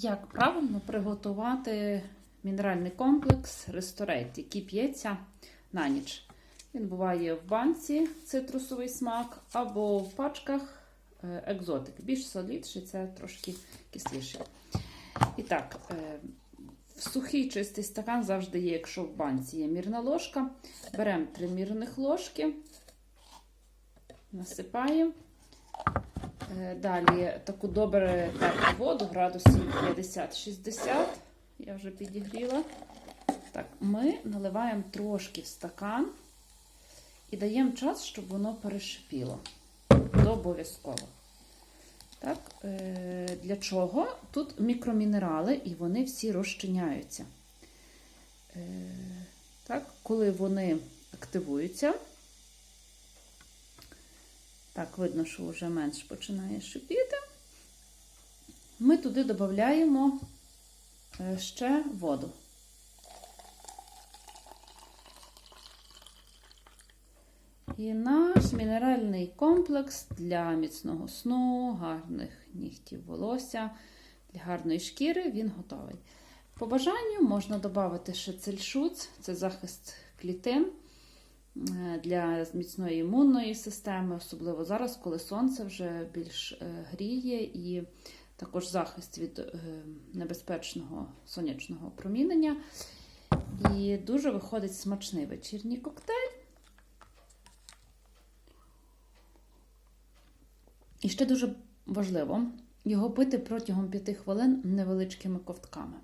Як правильно приготувати мінеральний комплекс Restorate, який п'ється на ніч? Він буває в банці цитрусовий смак або в пачках е, екзотик. Більш солідший, це трошки кисліше. І так, е, в сухий чистий стакан завжди є, якщо в банці є мірна ложка. Беремо три мірних ложки, насипаємо. Е, Далі таку добре теплу воду, градусів 50-60. Я вже підігріла. Так, ми наливаємо трошки в стакан і даємо час, щоб воно перешипіло. Обов'язково. Так, е, Для чого? Тут мікромінерали і вони всі розчиняються. Е, Так, Коли вони активуються, так, видно, що вже менш починає шипіти. Ми туди додаємо е, ще воду. І наш мінеральний комплекс для міцного сну, гарних нігтів волосся, для гарної шкіри він готовий. По бажанню можна додати ще цельшуц, це захист клітин для міцної імунної системи, особливо зараз, коли сонце вже більш е, гріє, і також захист від е, небезпечного сонячного промінення. І дуже виходить смачний вечірній коктейль. І ще дуже важливо його пити протягом 5 хвилин невеличкими ковтками.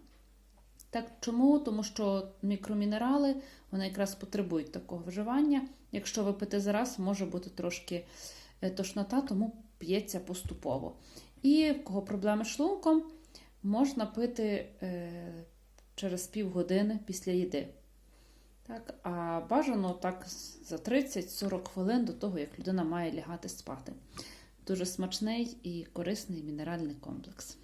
Так, чому? Тому що мікромінерали вони якраз потребують такого вживання. Якщо ви пити зараз, може бути трошки е, тошнота, тому п'ється поступово. І в кого проблеми з шлунком, можна пити е, через півгодини після їди. Так, А бажано так за 30-40 хвилин до того, як людина має лягати спати. Дуже смачний і корисний мінеральний комплекс.